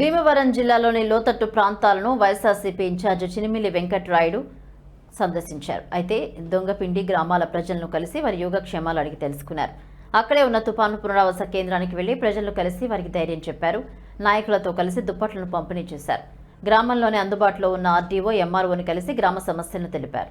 భీమవరం జిల్లాలోని లోతట్టు ప్రాంతాలను వైఎస్ఆర్సీపీ ఇన్ఛార్జి చినిమిలి వెంకట్రాయుడు సందర్శించారు. అయితే దొంగపిండి గ్రామాల ప్రజలను కలిసి వారి యోగక్షేమాలు అడిగి తెలుసుకున్నారు. అక్కడే ఉన్న తుపాను పునరావాస కేంద్రానికి వెళ్ళి ప్రజలను కలిసి వారికి ధైర్యం చెప్పారు. నాయకులతో కలిసి దుప్పట్లను పంపిణీ చేశారు. గ్రామంలోనే అందుబాటులో ఉన్న ఆర్డీఓ ఎంఆర్ఓని కలిసి గ్రామ సమస్యలను తెలిపారు.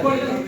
Спасибо.